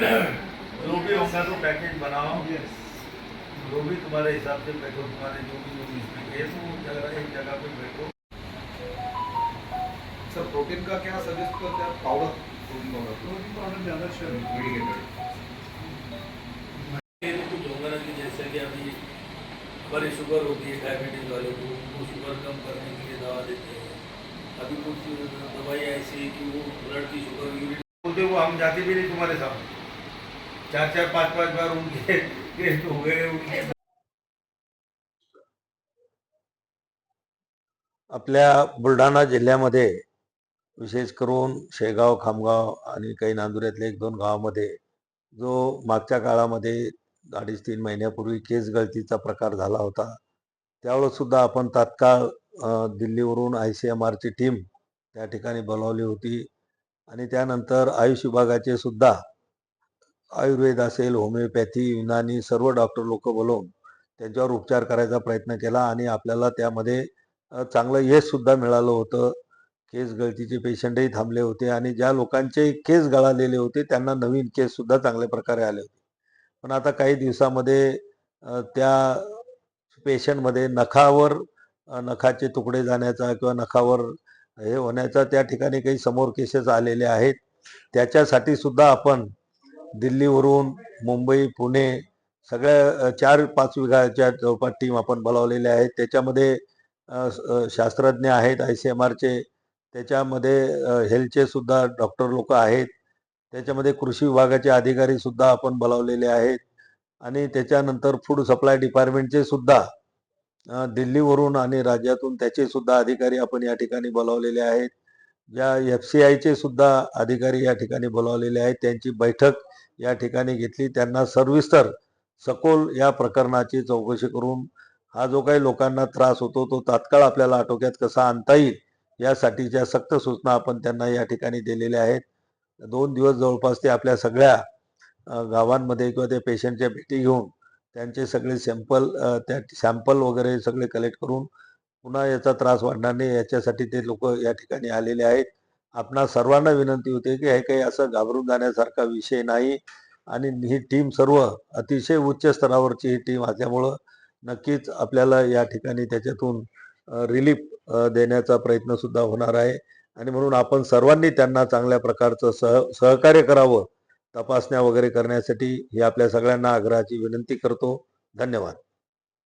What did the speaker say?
जो भी होगा तो पैकेज बनाओ। जो भी तुम्हारे हिसाब से बैठो तुम्हारे जो भी जो इसमें केस हो जगह एक जगह पे बैठो। सर प्रोटीन का क्या सजेस्ट करते हैं? Powder protein powder protein powder ज़्यादा अच्छा है। मेडिकेटेड तो कुछ होगा ना कि जैसे कि अभी हमारी शुगर होती है डायबिटीज़ वाले को उनको शुगर कम करने के लिए दवा देते हैं। अभी कुछ दवाई ऐसी है कि वो ब्लड की शुगर बोलते वो हम जाते भी नहीं तुम्हारे साथ चार चार पाच पाच बार उनके टेस्ट हो गए उनके आपल्या बुलढाणा जिल्ह्यामध्ये विशेष करून शेगाव खामगाव आणि काही नांदुऱ्यातल्या एक दोन गावामध्ये जो मागच्या काळामध्ये अडीच तीन महिन्यापूर्वी केस गळतीचा प्रकार झाला होता त्यावेळेस सुद्धा आपण तात्काळ दिल्लीवरून आय सी एम आरची टीम त्या ठिकाणी बोलावली होती आणि त्यानंतर आयुष विभागाचे सुद्धा आयुर्वेद असेल होमिओपॅथी युनानी सर्व डॉक्टर लोक बोलवून त्यांच्यावर उपचार करायचा प्रयत्न केला आणि आपल्याला त्यामध्ये चांगलं यश सुद्धा मिळालं होतं. केस गळतीचे पेशंटही थांबले होते आणि ज्या लोकांचे केस गळालेले होते त्यांना नवीन केस सुद्धा चांगल्या प्रकारे आले होते. पण आता काही दिवसामध्ये त्या पेशंटमध्ये नखावर नखाचे तुकडे जाण्याचा किंवा नखावर हे होण्याचा त्या ठिकाणी काही समोर केसेस आलेले आहेत. त्याच्यासाठी सुद्धा आपण दिल्लीवरून मुंबई पुणे सगळ्या चार पाच विभागाच्या जवळपास टीम आपण बोलावलेल्या आहेत. त्याच्यामध्ये शास्त्रज्ञ आहेत आय सी एम आरचे. त्याच्यामध्ये हेल्थचे सुद्धा डॉक्टर लोक आहेत. त्याच्यामध्ये कृषी विभागाचे अधिकारी सुद्धा आपण बोलावलेले आहेत. आणि त्याच्यानंतर फूड सप्लाय डिपार्टमेंटचे सुद्धा दिल्लीवरून आणि राज्यातून त्याचे सुद्धा अधिकारी आपण या ठिकाणी बोलावलेले आहेत. ज्या एफ सी आयचे सुद्धा अधिकारी या ठिकाणी बोलावलेले आहेत. त्यांची बैठक या ठिकाणी घेतली. त्यांना सविस्तर सखोल या प्रकरणाची चौकशी करून हा जो काही लोकांना त्रास होतो तो तात्काळ आपल्याला आटोक्यात कसा आणता येईल यासाठीच्या सक्त सूचना आपण त्यांना या ठिकाणी दिलेल्या आहेत. दोन दिवस जवळपास ते आपल्या सगळ्या गावांमध्ये किंवा त्या पेशंटच्या भेटी घेऊन त्यांचे सगळे सॅम्पल त्या सॅम्पल वगैरे सगळे कलेक्ट करून पुन्हा याचा त्रास वाढणार नाही याच्यासाठी ते लोक या ठिकाणी आलेले आहेत. आपणा सर्वांना विनंती होते की हे काही असं घाबरून जाण्यासारखा विषय नाही आणि ही टीम सर्व अतिशय उच्च स्तरावरची ही टीम असल्यामुळं नक्कीच आपल्याला या ठिकाणी त्याच्यातून रिलीफ देण्याचा प्रयत्न सुद्धा होणार आहे. आणि म्हणून आपण सर्वांनी त्यांना चांगल्या प्रकारचं सह सहकार्य करावं तपासण्या वगैरे करण्यासाठी ही आपल्या सगळ्यांना आग्रहाची विनंती करतो. धन्यवाद.